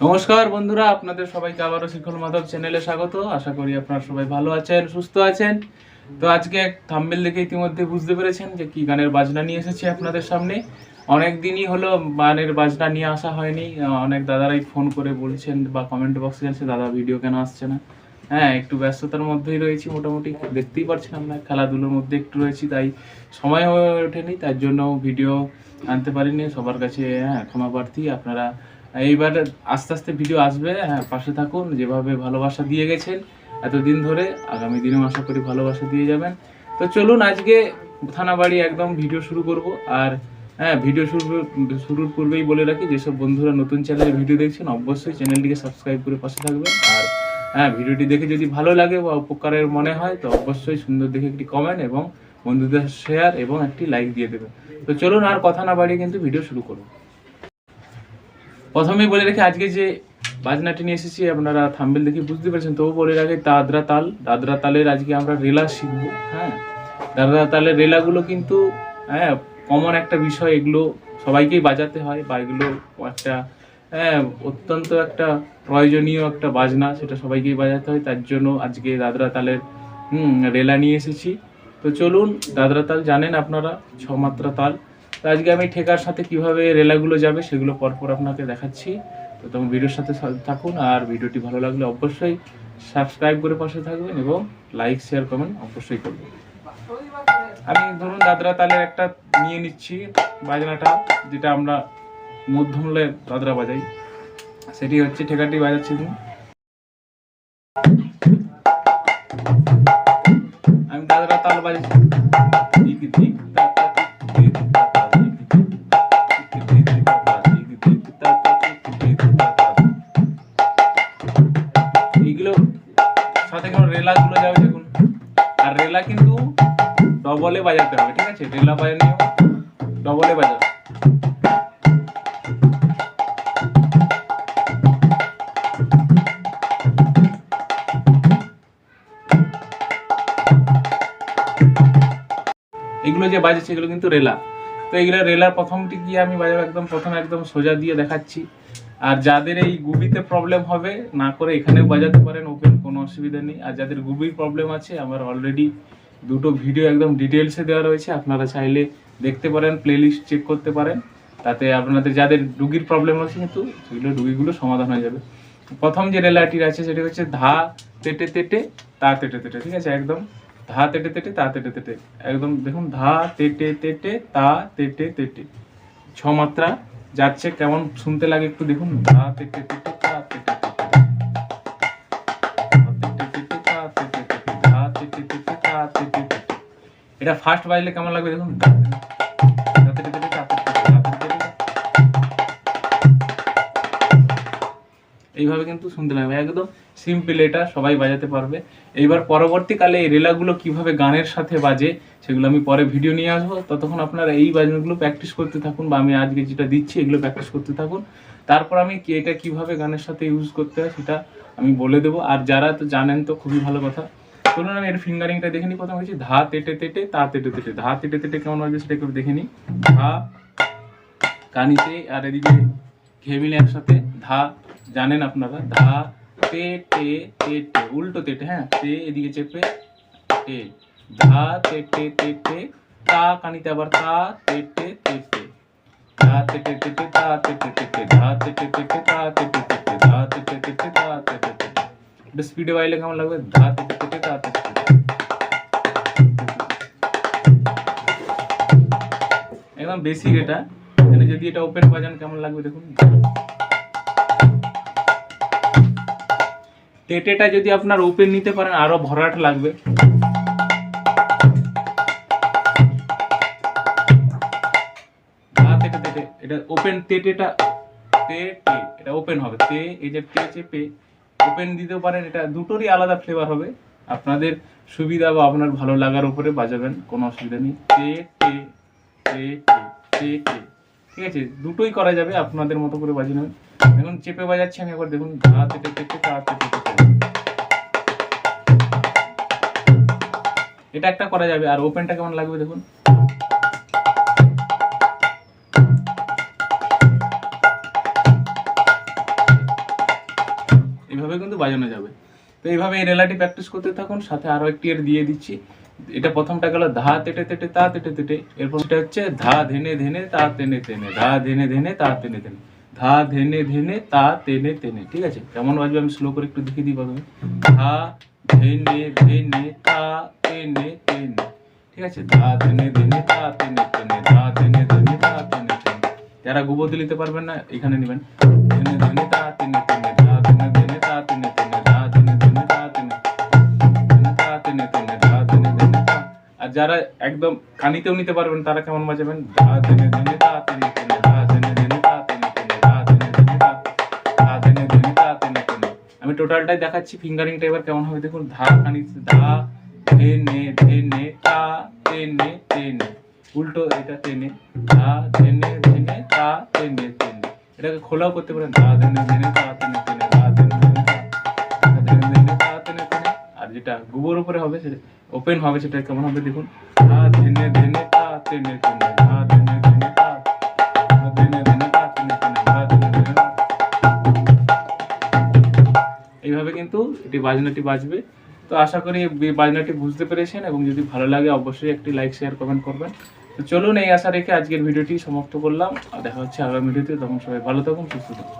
নমস্কার বন্ধুরা, আপনাদের সবাইকে আবারও শিখল মাধব চ্যানেলে স্বাগত। আশা করি আপনারা সবাই ভালো আছেন, সুস্থ আছেন। তো আজকে এক থাম্বেল দেখে ইতিমধ্যে বুঝতে পেরেছেন যে কি গানের বাজনা নিয়ে এসেছি আপনাদের সামনে। অনেক দিনই হলো গানের বাজনা নিয়ে আসা হয়নি। অনেক দাদারাই ফোন করে বলছেন বা কমেন্ট বক্সে জানছে দাদা ভিডিও কেন আসছে না? হ্যাঁ একটু ব্যস্ততার মধ্যেই রয়েছি মোটামুটি, দেখতেই পাচ্ছেন আমরা খেলাধুলোর মধ্যে একটু রয়েছি, তাই সময় হয়ে ওঠেনি, তার জন্য ভিডিও আনতে পারিনি। সবার কাছে হ্যাঁ ক্ষমা প্রার্থী। আপনারা এইবার আস্তে আস্তে ভিডিও আসবে হ্যাঁ পাশে থাকুন, যেভাবে ভালোবাসা দিয়ে গেছেন এতদিন ধরে, আগামী দিনেও আশা করি ভালোবাসা দিয়ে যাবেন। তো চলুন, আজকে থানাবাড়ি একদম ভিডিও শুরু করব, আর হ্যাঁ ভিডিও শুরু, শুরুর পূর্বেই বলে রাখি, যেসব বন্ধুরা নতুন চ্যানেলে ভিডিও দেখছেন, অবশ্যই চ্যানেলটিকে সাবস্ক্রাইব করে পাশে থাকবেন। আর হ্যাঁ ভিডিওটি দেখে যদি ভালো লাগে বা উপকারের মনে হয়, তো অবশ্যই সুন্দর দেখে একটি কমেন্ট এবং বন্ধুদের শেয়ার এবং একটি লাইক দিয়ে দেবেন। তো চলুন, আর কথা না বাড়িয়ে কিন্তু ভিডিও শুরু করুন প্রথমেই বলে রেখে, আজকে যে বাজনাটি নিয়ে এসেছি, আপনারা থাম্বেল দেখে বুঝতে পেরেছেন। তবু বলে রাখি, দাদরা তাল, দাদরা তালের আজকে আমরা রেলা শিখব হ্যাঁ? দাদরা তালের রেলাগুলো কিন্তু হ্যাঁ কমন একটা বিষয়, এগুলো সবাইকেই বাজাতে হয়, বা এগুলো একটা হ্যাঁ অত্যন্ত একটা প্রয়োজনীয় একটা বাজনা, সেটা সবাইকেই বাজাতে হয়। তার জন্য আজকে দাদরা তালের রেলা নিয়ে এসেছি। তো চলুন, দাদরা তাল জানেন আপনারা ছ মাত্রা তাল। তো আজকে আমি ঠেকার সাথে কীভাবে রেলাগুলো যাবে সেগুলো পরপর আপনাকে দেখাচ্ছি। তো তোমার ভিডিওর সাথে থাকুন আর ভিডিওটি ভালো লাগলে অবশ্যই সাবস্ক্রাইব করে পাশে থাকবেন এবং লাইক, শেয়ার, কমেন্ট অবশ্যই করবেন। আমি ধরুন দাদরা তালের একটা নিয়ে নিচ্ছি বাজনাটা, যেটা আমরা মধ্যমলে দাদরা বাজাই। সেটি হচ্ছে ঠেকাটি বাজাচ্ছি আমি দাদরা তাল বাজাচ্ছি। সাথে কোনো রেলাগুলো যাবে দেখুন। আর রেলা কিন্তু ডবলে বাজাতে হবে, ঠিক আছে? রেলা বাজানিও ডবলে বাজাবে এগুলো যে বাজছে এগুলো কিন্তু রেলা। তো এগুলো রেলার প্রথমটি গিয়ে আমি বাজাবো? একদম প্রথম, একদম সোজা দিয়ে দেখাচ্ছি। আর যাদের এই গুবিতে প্রবলেম হবে, না করে এখানেও বাজাতে পারেন ওপেন কোনো অসুবিধা নেই। আর যাদের গুবির প্রবলেম আছে, আমার অলরেডি দুটো ভিডিও একদম ডিটেলসে দেওয়া রয়েছে, আপনারা চাইলে দেখতে পারেন প্লেলিস্ট চেক করতে পারেন। তাতে আপনাদের যাদের রুগীর প্রবলেম আছে, কিন্তু সেগুলো রুগীগুলো সমাধান হয়ে যাবে। প্রথম যে রেলাটির আছে, সেটি হচ্ছে ধা তেটে তেটে, তা তেটে তেটে, ঠিক আছে? একদম ধা তেটে তেটে, তা তেটে তেটে। একদম দেখুন, ধা তেটে তেটে, তা তেটে তেটে। ছ মাত্রা যাচ্ছে কেমন শুনতে লাগে একটু দেখুন। এটা ফার্স্ট বাজলে কেমন লাগবে দেখুন? এইভাবে কিন্তু শুনতে লাগবে একদম সিম্পল এটা, সবাই বাজাতে পারবে। এইবার পরবর্তীকালে এই রেলাগুলো কীভাবে গানের সাথে বাজে, সেগুলো আমি পরে ভিডিও নিয়ে আসব। ততক্ষণ আপনারা এই বাজনাগুলো প্র্যাকটিস করতে থাকুন বা আমি আজকে যেটা দিচ্ছি, এগুলো প্র্যাকটিস করতে থাকুন। তারপর আমি কি এটা কীভাবে গানের সাথে ইউজ করতে হয় সেটা আমি বলে দেবো। আর যারা তো জানেন তো, খুবই ভালো কথা। চলুন আমি এর ফিঙ্গারিংটা দেখে নিই। প্রথম হচ্ছে ধা তেটে তেটে তা তেটে তেটে ধা তেটে তেটে কেমন বাজবে সেটা একটু দেখে নিই। ধা, কানিতে, আর এদিকে ঘে মিলে একসাথে। ধা জানেন আপনারা ধা তে টে তে টে উল্টো তেটে হ্যাঁ তে এদিকে চেপে টে ধা তে টে তে টে তা কানিতে আবার তা তে টে তে টে ধা তে টে তে টে তা তে টে তে টে ধা তে টে তে টে তা তে টে তে টে ধা তে টে তে টে তা তে টে তে এটা স্পিডে বাইলে কেমন লাগবে ধা তে টে তে টে তা তে টে টে একদম বেসিক এটা এখানে যদি এটা ওপেন বাজান কেমন লাগবে দেখুন টেটেটা যদি আপনার ওপেন নিতে পারেন, আরও ভরাট লাগবে। এটা ওপেন টেটেটা, তে টে এটা ওপেন হবে। তে, এই যে টে চেপে ওপেন দিতেও পারেন। এটা দুটোরই আলাদা ফ্লেভার হবে। আপনাদের সুবিধা বা আপনার ভালো লাগার উপরে বাজাবেন, কোনো অসুবিধা নেই। তে টে টে টে ঠিক আছে? দুটোই করা যাবে, আপনাদের মতো করে বাজিয়ে নেবেন। এখন চেপে বাজাচ্ছি আমি একবার। দেখুন ধা তেটে তেটে তা তেটে এটা একটা করা যাবে। আর ওপেনটা কেমন লাগবে দেখুন? এইভাবে কিন্তু বাজানো যাবে। তো এইভাবে এই রেলাটি প্র্যাকটিস করতে থাকুন, সাথে আরও একটি এর দিয়ে দিচ্ছি। এটা প্রথমটা গেল ধা, তেটে তেটে, তা, তেটে তেটে। এরপর এটা হচ্ছে ধা, ধেনে ধেনে, তা, তেনে তেনে, ধা, ধেনে ধেনে, তা, তেনে তেনে ধা ধেনে ধেনে, তা তেনে তেনে, ঠিক আছে? কেমন বাজবে আমি স্লো করে একটু দেখিয়ে দিই প্রথমে। ধা ধেনে ধেনে, তা তেনে তেনে, ঠিক আছে? ধা ধেনে ধেনে, তা তেনে তেনে, ধা ধেনে ধেনে, তা তেনে তেনে। যারা গুবতি নিতে পারবেন না, এখানে নেবেন। ধেনে ধেনে, তা তেনে তেনে, ধা ধেনে ধেনে, তা তেনে তেনে, ধা ধেনে ধেনে, তা তেনে ধেনে তা তেনে তেনে, ধা ধেনে ধেনে, তা। আর যারা একদম কানিতেও নিতে পারবেন, তারা কেমন বাজাবেন? ধা ধেনে ধেনে, তা টোটালটাই দেখাচ্ছি ফিঙ্গারিংটা এবার কেমন হবে দেখুন ধা কানি ধা ধেনে ধেনে তা তেনে তেনে উল্টো এটা তেনে ধা ধেনে ধেনে তা তেনে তেনে এটাকে খোলাও করতে পারেন ধা ধেনে ধেনে তা তেনে তেনে ধা ধেনে ধেনে তা ধা ধেনে ধেনে তা তেনে তেনে আর যেটা গুবোর উপরে হবে সেটা ওপেন হবে সেটা কেমন হবে দেখুন ধা ধেনে ধেনে তা তেনে তেনে ধা ধেনে ধেনে কিন্তু এটি বাজনাটি বাজবে। তো আশা করি বাজনাটি বুঝতে পেরেছেন এবং যদি ভালো লাগে অবশ্যই একটি লাইক, শেয়ার, কমেন্ট করবেন। তো চলুন এই আশা রেখে আজকের ভিডিওটি সমাপ্ত করলাম। আর দেখা হচ্ছে আগামী ভিডিওতে। তখন সবাই ভালো থাকুন, সুস্থ থাকুন।